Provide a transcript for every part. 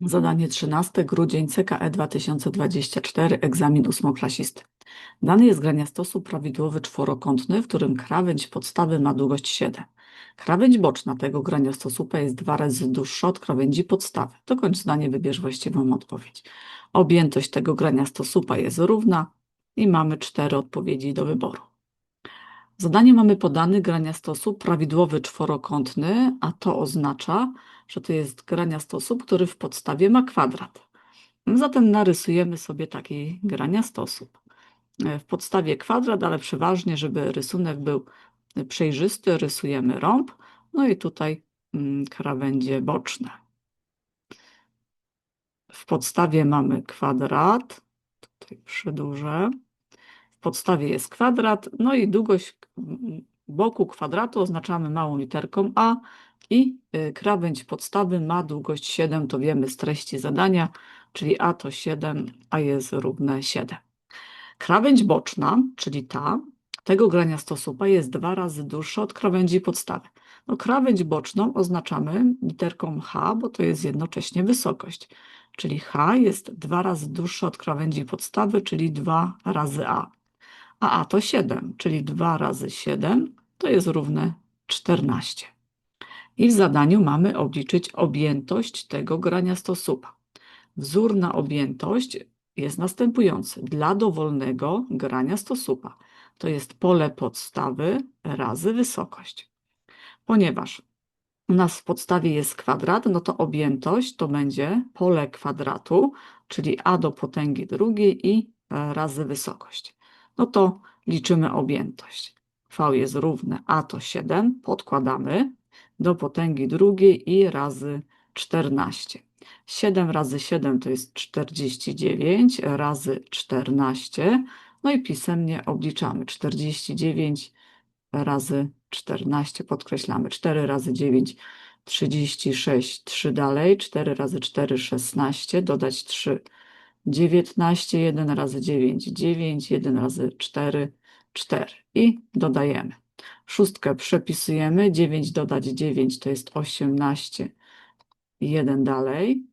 Zadanie 13, grudzień, CKE 2024, egzamin ósmoklasisty. Dany jest graniastosu prawidłowy czworokątny, w którym krawędź podstawy ma długość 7. Krawędź boczna tego graniastosupa jest dwa razy dłuższa od krawędzi podstawy. Dokończ zdanie, wybierz właściwą odpowiedź. Objętość tego graniastosupa jest równa i mamy cztery odpowiedzi do wyboru. W zadaniu mamy podany graniastosłup prawidłowy czworokątny, a to oznacza, że to jest graniastosłup, który w podstawie ma kwadrat. Zatem narysujemy sobie taki graniastosłup. W podstawie kwadrat, ale przeważnie, żeby rysunek był przejrzysty, rysujemy rąb. No i tutaj mm, krawędzie boczne. W podstawie mamy kwadrat. Tutaj przedłużę. Podstawie jest kwadrat, no i długość boku kwadratu oznaczamy małą literką A i y, krawędź podstawy ma długość 7, to wiemy z treści zadania, czyli A to 7, a jest równe 7. Krawędź boczna, czyli ta, tego graniastosupa jest dwa razy dłuższa od krawędzi podstawy. No, krawędź boczną oznaczamy literką H, bo to jest jednocześnie wysokość. Czyli H jest dwa razy dłuższa od krawędzi podstawy, czyli 2 razy A. A A to 7, czyli 2 razy 7 to jest równe 14. I w zadaniu mamy obliczyć objętość tego graniastosupa. Wzór na objętość jest następujący. Dla dowolnego graniastosupa to jest pole podstawy razy wysokość. Ponieważ u nas w podstawie jest kwadrat, no to objętość to będzie pole kwadratu, czyli a do potęgi drugiej i e, razy wysokość. No to liczymy objętość. V jest równe a to 7, podkładamy do potęgi drugiej i razy 14. 7 razy 7 to jest 49 razy 14. No i pisemnie obliczamy 49 razy 14, podkreślamy 4 razy 9, 36, 3 dalej, 4 razy 4, 16, dodać 3, 19, 1 razy 9, 9, 1 razy 4, 4 i dodajemy. Szóstkę przepisujemy, 9 dodać 9 to jest 18, 1 dalej,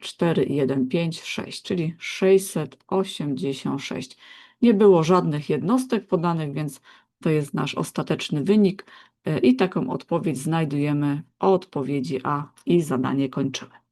4, 1, 5, 6, czyli 686. Nie było żadnych jednostek podanych, więc to jest nasz ostateczny wynik. E, i taką odpowiedź znajdujemy o odpowiedzi A. I zadanie kończymy.